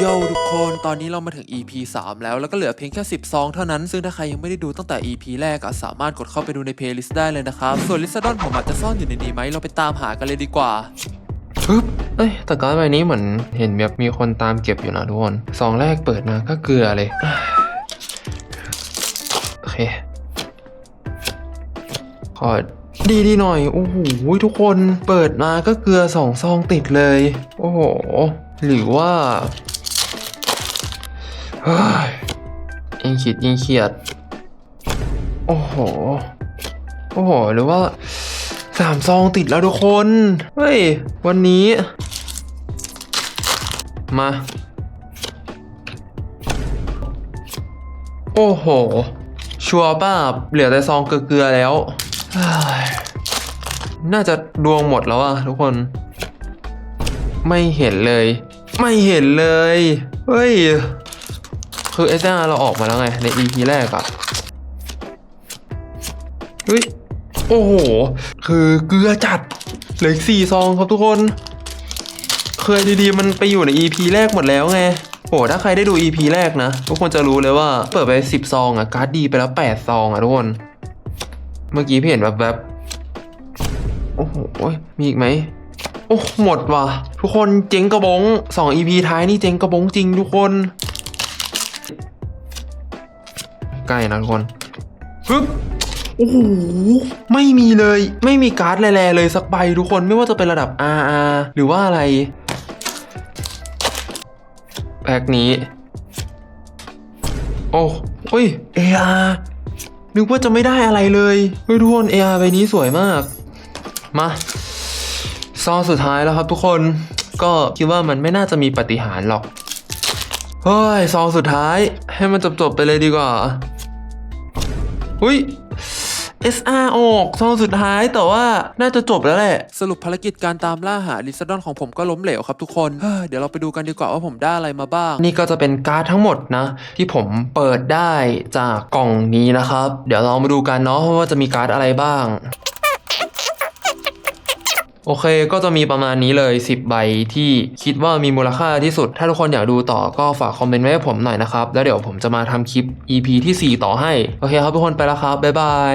โยทุกคนตอนนี้เรามาถึง EP 3 แล้วแล้วก็เหลือเพียงแค่ 10 ซองเท่านั้น ซึ่งถ้าใครยังไม่ได้ดูตั้งแต่ EP แรกอะสามารถกดเข้าไปดูในเพลย์ลิสต์ได้เลยนะครับ ส่วนลิซาดอนผมอาจจะซ่อนอยู่ในนี้ไหมเราไปตามหากันเลยดีกว่าปึ๊บเอ้ยแต่การ์ดใบนี้เหมือนเห็นแบบมีคนตามเก็บอยู่นะทุกคนซองแรกเปิดมาก็เกลือเลยโอเคขอดีดีหน่อย โอ้โหทุกคนเปิดมาก็เกลือสองซองติดเลย โอ้โห หรือว่า ยยิงขีดยิงเขียด โอ้โห โอ้โห หรือว่าสามซองติดแล้วทุกคน เฮ้ย วันนี้ มา โอ้โห ชัวร์ป้าเหลือแต่ซองเกลือแล้ว น่าจะดวงหมดแล้วอะทุกคน ไม่เห็นเลย ไม่เห็นเลย เฮ้ย คือเอสอาเราออกมาแล้วไง ใน EP แรกอะเฮ้ย โอ้โห คือเกลือจัด เหลืออีกสี่ซองครับทุกคน เคยดีๆ มันไปอยู่ใน EP แรกหมดแล้วไงโหถ้าใครได้ดู EP แรกนะ ทุกคนจะรู้เลยว่าเปิดไป 10 ซองอะการ์ดดีไปแล้ว 8 ซองอะทุกคน เมื่อกี้พี่เห็นแบบแบบโอ้โห มีอีกไหม โอ้หมดว่ะ ทุกคนเจ๊งกระบงสอง EP ท้ายนี่เจ๊งกระบงจริงทุกคน ใกล้นะทุกคนปึ๊บโอ้โหไม่มีเลย ไม่มีการ์ดแร่ๆเลยสักใบทุกคนไม่ว่าจะเป็นระดับ RR หรือว่าอะไร แพ็กนี้ โอ้เฮ้ย AR นึกว่าจะไม่ได้อะไรเลยเฮ้ยทุกคน AR ใบนี้สวยมาก มาซองสุดท้ายแล้วครับทุกคนก็คิดว่ามันไม่น่าจะมีปาฏิหารย์หรอก เฮ้ยซองสุดท้ายให้มันจบๆไปเลยดีกว่า อุ้ย SR ออกซองสุดท้ายแต่ว่าน่าจะจบแล้วแหละ สรุปภารกิจการตามล่าหาลิซาดอนของผมก็ล้มเหลวครับทุกคนเฮ้ยเดี๋ยวเราไปดูกันดีกว่าว่าผมได้อะไรมาบ้าง นี่ก็จะเป็นการ์ดทั้งหมดนะ ที่ผมเปิดได้จากกล่องนี้นะครับ เดี๋ยวเรามาดูกันเนาะว่าจะมีการ์ดอะไรบ้าง โอเค ก็จะมีประมาณนี้เลย 10 ใบที่คิดว่ามีมูลค่าที่สุด ถ้าทุกคนอยากดูต่อก็ฝากคอมเมนต์ไว้ให้ผมหน่อยนะครับ แล้วเดี๋ยวผมจะมาทำคลิป EP ที่ 4 ต่อให้ โอเคครับทุกคนไปแล้วครับ บ๊ายบาย